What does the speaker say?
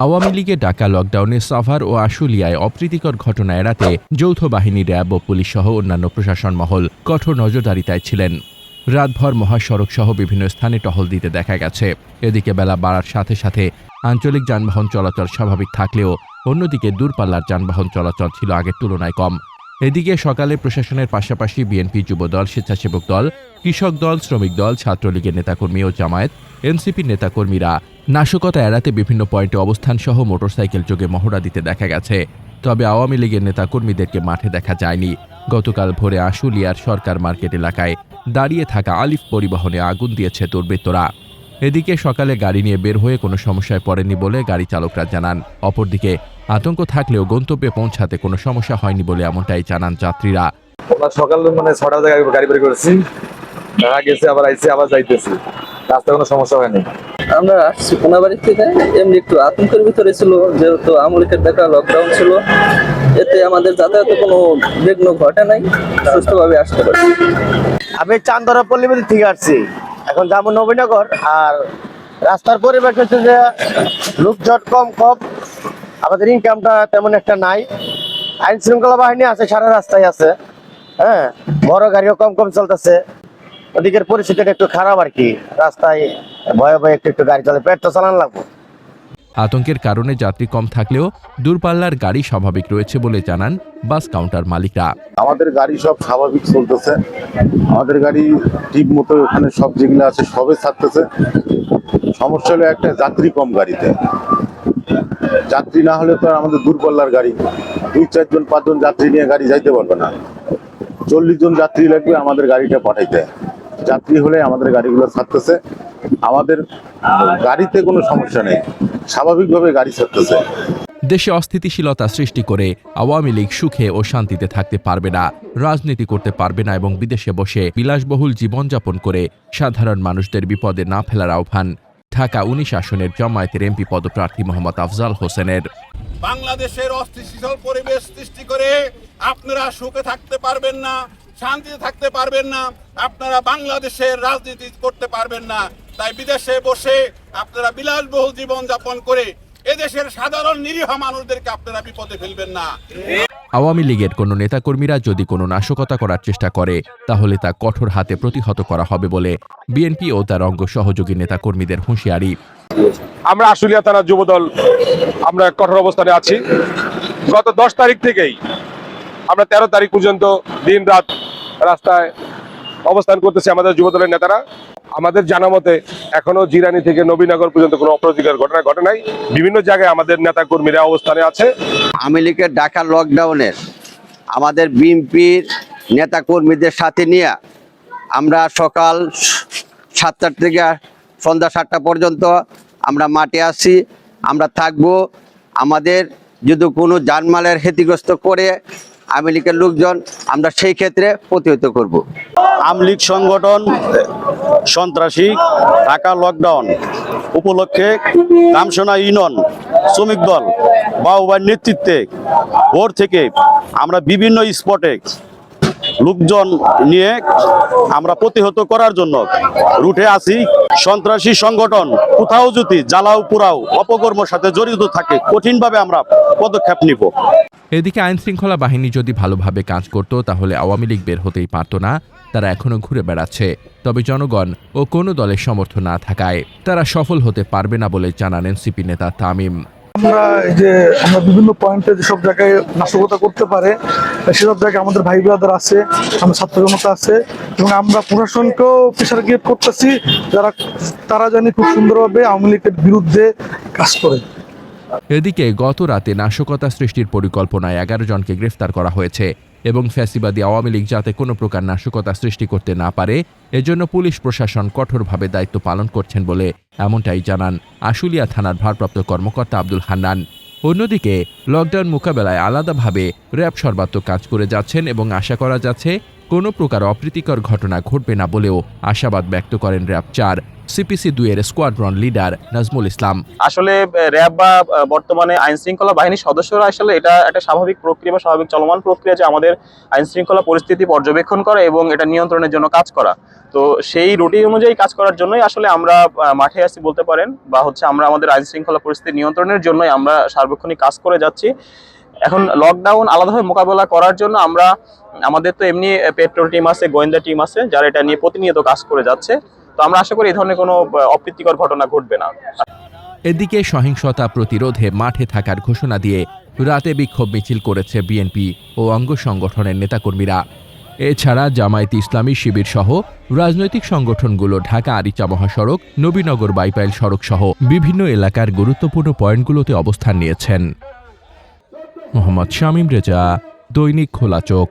আওয়ামী লীগে ডাকা লকডাউনে সাভার ও আশুলিয়ায় অপ্রীতিকর ঘটনা এড়াতে যৌথ বাহিনী, র্যাব ও পুলিশ সহ অন্যান্য প্রশাসন মহল কঠোর নজরদারিতায় ছিলেন। রাতভর মহাসড়ক সহ বিভিন্ন স্থানে টহল দিতে দেখা গেছে। এদিকে বেলা বাড়ার সাথে সাথে আঞ্চলিক যানবাহন চলাচল স্বাভাবিক থাকলেও অন্যদিকে দূরপাল্লার যানবাহন চলাচল ছিল আগের তুলনায় কম। এদিকে সকালে প্রশাসনের পাশাপাশি বিএনপি যুবদল, স্বেচ্ছাসেবক দল, কৃষক দল, শ্রমিক দল, ছাত্রলীগের নেতাকর্মী ও জামায়াত এনসিপির নেতাকর্মীরা নাশকতা এড়াতে বিভিন্ন পয়েন্টে অবস্থান সহ মোটরসাইকেল যোগে মহড়া দিতে দেখা গেছে। তবে আওয়ামী লীগের নেতাকর্মীদেরকে মাঠে দেখা যায়নি। গতকাল ভোরে আশুলিয়ার সরকার মার্কেট এলাকায় দাঁড়িয়ে থাকা আলিফ পরিবহনে আগুন দিয়েছে দুর্বৃত্তরা। এদিকে সকালে গাড়ি নিয়ে বের হয়ে কোনো সমস্যায় পড়েনি বলে গাড়ি চালকরা জানান। অপরদিকে আতঙ্ক থাকলেও গন্তব্যে পৌঁছাতে কোনো সমস্যা হয়নি বলে এমনটাই জানান যাত্রীরা। আমরা সকাল মানে ছটা বাজে গাড়ি- বের করেছি ঢাকা গেছে আবার আইছি আবার যাইতেছি। রাস্তায় কোনো সমস্যা হয়নি। আমরা আসছি কোনাবাড়ি থেকে এমনি একটু আতঙ্কের ভিতরে ছিল যেহেতু আমলিকের দেখা লকডাউন ছিল। এতে আমাদের যাতায়াতে কোনো বিঘ্ন ঘটে নাই সুস্থভাবে আসতে পারি আমি চান্দরা পল্লীবিদ্যুৎ থেকে আসছি। এখন যাব নবীনগর আর রাস্তার পরিবেশ হচ্ছে যে লোকজন কম কম। আমাদের ইনকামটা তেমন একটা নাই। আইন শৃঙ্খলা বাহিনী আছে সারা রাস্তায় আছে। হ্যাঁ বড় গাড়িও কম কম চলতেছে। ওদিকের পরিস্থিতিটা একটু খারাপ আর কি। রাস্তায় ভয়ে ভয়ে একটু একটু গাড়ি চলে পেট তো চালান লাগবো। আতঙ্কের কারণে যাত্রী কম থাকলেও দূরপাল্লার গাড়ি স্বাভাবিক রয়েছে বলে জানান বাস কাউন্টার মালিকরা। আমাদের গাড়ি সব স্বাভাবিক চলতেছে। আমাদের গাড়ি ঠিক মতো ওখানে সব যেগুলো আছে সবে ছাড়তেছে সমস্যা হলো একটা যাত্রী কম গাড়িতে। যাত্রী না হলে তো আমাদের দূরপাল্লার গাড়ি। দুই চারজন পাঁচজন যাত্রী নিয়ে গাড়ি যাইতে পারবে না। চল্লিশ জন যাত্রী লাগবে আমাদের গাড়িটা পাঠাইতে। যাত্রী হলে আমাদের গাড়িগুলো ছাড়তেছে। আমাদের গাড়িতে কোনো সমস্যা নেই। স্বাভাবিকভাবে গাড়ি ছাড়তেছে। দেশে অস্থিতিশীলতা সৃষ্টি করে আওয়ামী লীগ সুখে ও শান্তিতে থাকতে পারবে না, রাজনীতি করতে পারবে না এবং বিদেশে বসে বিলাসবহুল জীবনযাপন করে সাধারণ মানুষদের বিপদে না ফেলার আহ্বান ঢাকা উনিশ আসনের জামায়াতের এমপি পদপ্রার্থী মোহাম্মদ আফজাল হোসেনের। বাংলাদেশের অস্থিতিশীল পরিবেশ সৃষ্টি করে আপনারা সুখে থাকতে পারবেন না, শান্তিতে থাকতে পারবেন না, আপনারা বাংলাদেশের রাজনীতি করতে পারবেন না। তাই বিদেশে বসে আপনারা বিলাসবহুল জীবন যাপন করে এদেশের সাধারণ নিরীহ মানুষদেরকে আপনারা বিপদে ফেলবেন না। আওয়ামী লীগের কোনো নেতাকর্মীরা যদি কোনো নাশকতা করার চেষ্টা করে, তাহলে তা কঠোর হাতে প্রতিহত করা হবে বলে বিএনপি ও তার অঙ্গ সহযোগী নেতাকর্মীদের হুঁশিয়ারি। আমরা আশুলিয়া থানা যুবদল, আমরা কঠোর অবস্থানে আছি। গত দশ তারিখ থেকেই আমরা তেরো তারিখ পর্যন্ত দিন রাত রাস্তায় অবস্থান করতেছি আমাদের যুবদলের নেতারা। আমাদের জানা মতে এখনও জিরানি থেকে নবীনগর পর্যন্ত কোনো অপ্রতিকার ঘটনা ঘটে নাই। বিভিন্ন জায়গায় আমাদের নেতা কর্মীরা অবস্থানে আছে। আওয়ামী লীগের ঢাকা লকডাউনের আমাদের বিএনপির নেতা কর্মীদের সাথে নিয়ে আমরা সকাল সাতটার থেকে সন্ধ্যা সাতটা পর্যন্ত আমরা মাঠে আসি আমরা থাকব। আমাদের যদি কোনো জানমালের ক্ষতিগ্রস্ত করে আওয়ামী লীগের লোকজন আমরা সেই ক্ষেত্রে প্রতিহত করব। আমলিগ সংগঠন সন্ত্রাসী ঢাকা লকডাউন উপলক্ষে কামসোনা ইউনিয়ন শ্রমিক দল বাউবার নেতৃত্বে ভোর থেকে আমরা বিভিন্ন স্পটে লোকজন নিয়ে আমরা প্রতিহত করার জন্য রুটে আছি। সন্ত্রাসী সংগঠন কোথাও যদি জ্বালাও পুরাও অপকর্মের সাথে জড়িত থাকে কঠিনভাবে আমরা পদক্ষেপ নিব। এদিকে আইন শৃঙ্খলা বাহিনী যদি ভালোভাবে কাজ করত তাহলে আওয়ামী লীগ বের হতেই পারত না। তারা এখনও ঘুরে বেড়াচ্ছে। তবে জনগণ ও কোনো দলের সমর্থন না থাকায় তারা সফল হতে পারবে না বলে জানান এনসিপি নেতা তামিম। আমরা এই যে আমরা বিভিন্ন পয়েন্টে যেসব জায়গায় নাশকতা করতে পারে সেসব জায়গায় আমাদের ভাই ব্রাদার আছে আমাদের ছাত্র আছে, এবং আমরা প্রশাসনকেও প্রেশার ক্রিয়েট করতেছি, যারা, তারা জানি খুব সুন্দরভাবে আওয়ামী লীগের বিরুদ্ধে কাজ করে। এদিকে গত রাতে নাশকতা সৃষ্টির পরিকল্পনায় এগারো জনকে গ্রেফতার করা হয়েছে এবং ফ্যাসিবাদী আওয়ামী লীগ যাতে কোনো প্রকার নাশকতা সৃষ্টি করতে না পারে, এজন্য পুলিশ প্রশাসন কঠোরভাবে দায়িত্ব পালন করছেন বলে এমনটাই জানান আশুলিয়া থানার ভারপ্রাপ্ত কর্মকর্তা আব্দুল হান্নান। অন্যদিকে লকডাউন মোকাবেলায় আলাদাভাবে র্যাব সর্বাত্মক কাজ করে যাচ্ছেন এবং আশা করা যাচ্ছে কোনো প্রকার অপ্রীতিকর ঘটনা ঘটবে না বলেও আশাবাদ ব্যক্ত করেন র্যাব চার সিপিসি দুইয়ের স্কোয়াড্রন লিডার নাজমুল ইসলাম। আসলে র্যাব বা বর্তমানে আইন শৃঙ্খলা বাহিনীর সদস্যরা আসলে এটা একটা স্বাভাবিক প্রক্রিয়া বা স্বাভাবিক চলমান প্রক্রিয়া যে আমাদের আইন শৃঙ্খলা পরিস্থিতি পর্যবেক্ষণ করা এবং এটা নিয়ন্ত্রণের জন্য কাজ করা। তো সেই রুটিন অনুযায়ী কাজ করার জন্যই আসলে আমরা মাঠে আসি বলতে পারেন বা হচ্ছে আমরা আমাদের আইন শৃঙ্খলা পরিস্থিতি নিয়ন্ত্রণের জন্যই আমরা সার্বক্ষণিক কাজ করে যাচ্ছি। এখন লকডাউন আলাদাভাবে মোকাবেলা করার জন্য আমরা, আমাদের তো এমনি পেট্রোল টিম আছে, গোয়েন্দা টিম আছে, যারা এটা নিয়ে প্রতিনিয়ত কাজ করে যাচ্ছে। তো আমরা আশা করি এই ধরনের কোনো অপ্রীতিকর ঘটনা ঘটবে না। এদিকে সহিংসতা প্রতিরোধে মাঠে থাকার ঘোষণা দিয়ে রাতে বিক্ষোভ মিছিল করেছে বিএনপি ও অঙ্গ সংগঠনের নেতাকর্মীরা। এছাড়া জামায়াত ইসলামী শিবির সহ রাজনৈতিক সংগঠনগুলো ঢাকা আরিচা মহাসড়ক, নবীনগর বাইপাইল সড়ক সহ বিভিন্ন এলাকার গুরুত্বপূর্ণ পয়েন্টগুলোতে অবস্থান নিয়েছেন। মোহাম্মদ শামীম রেজা, দৈনিক খোলা চোখ।